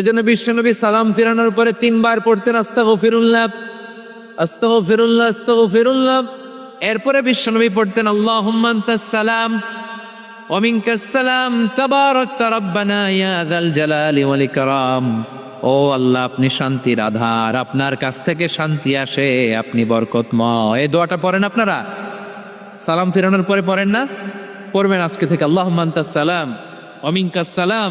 এজন্য বিশ্বনবী সালাম ফিরানোর পরে তিনবার পড়তেন আস্তাহ ফিরুল্লাহ আস্তাহ ফিরুল্লাহ আস্তাহ ফিরুল্লাহ এরপরে বিশ্বনবী পড়তেন আল্লাহ সালাম অমিনকা সালাম তাবারাব্বানা ইয়া যাল জালালি ওয়াল ইকরাম। ও আল্লাহ, আপনি শান্তির আধার, আপনার কাছ থেকে শান্তি আসে, আপনি বরকতময়। এই দোয়াটা পড়েন আপনারা? সালাম ফেরানোর পরে পড়েন না? পড়বেন আজকে থেকে আল্লাহ সালাম অমিনকা সালাম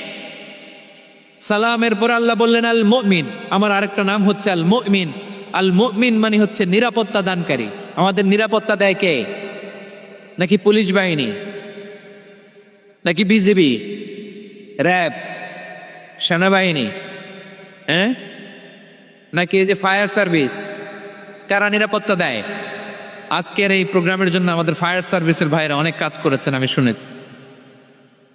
সালামের পর আল্লাহ বললেন, আল মুমিন। আমার আরেকটা নাম হচ্ছে আল মুমিন। আল মুমিন মানে হচ্ছে নিরাপত্তা দানকারী। আমাদের নিরাপত্তা দেয় কে? নাকি পুলিশ বাহিনী? নাকি বিজেপি র্যাব? সেনাবাহিনী? হ্যাঁ? নাকি এই যে ফায়ার সার্ভিস? কারা নিরাপত্তা দেয়? আজকের এই প্রোগ্রামের জন্য আমাদের ফায়ার সার্ভিসের ভাইরা অনেক কাজ করেছেন, আমি শুনেছি।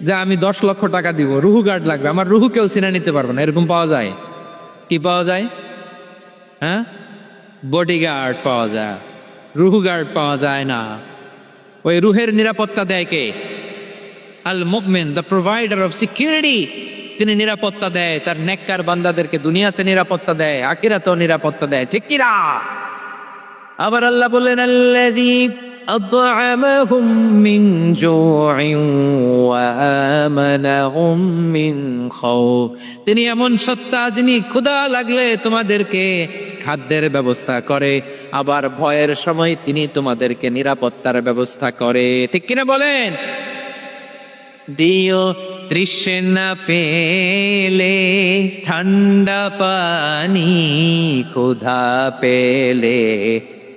যে আমি দশ লক্ষ টাকা দিব, রুহু গার্ড লাগবে। আমার রুহু কেউ চিনে নিতে পারবে না। এরকম পাওয়া যায়? কি পাওয়া যায়? হ্যাঁ? বডিগার্ড পাওয়া যায়। রুহু গার্ড পাওয়া যায় না। ওই রুহের নিরাপত্তা দেয় কে? আল মুকমেন দ্য প্রোভাইডার অফ সিকিউরিটি তিনি নিরাপত্তা দেয়। তার নেককার বান্দাদেরকে দুনিয়াতে নিরাপত্তা দেয় আকিরাতেও নিরাপত্তা দেয়। ঠিক কিরা আবার আল্লাহ বললেন, আল্লাযী أطعمهم من جوع وآمنهم من خوف তিনি এমন সত্তা যিনি ক্ষুধা লাগলে তোমাদেরকে খাদ্যের ব্যবস্থা করে আবার ভয়ের সময় তিনি তোমাদেরকে নিরাপত্তার ব্যবস্থা করে ঠিক কিনা বলেন দিও তৃষ্ণা পেলে ঠান্ডা পানি ক্ষুধা পেলে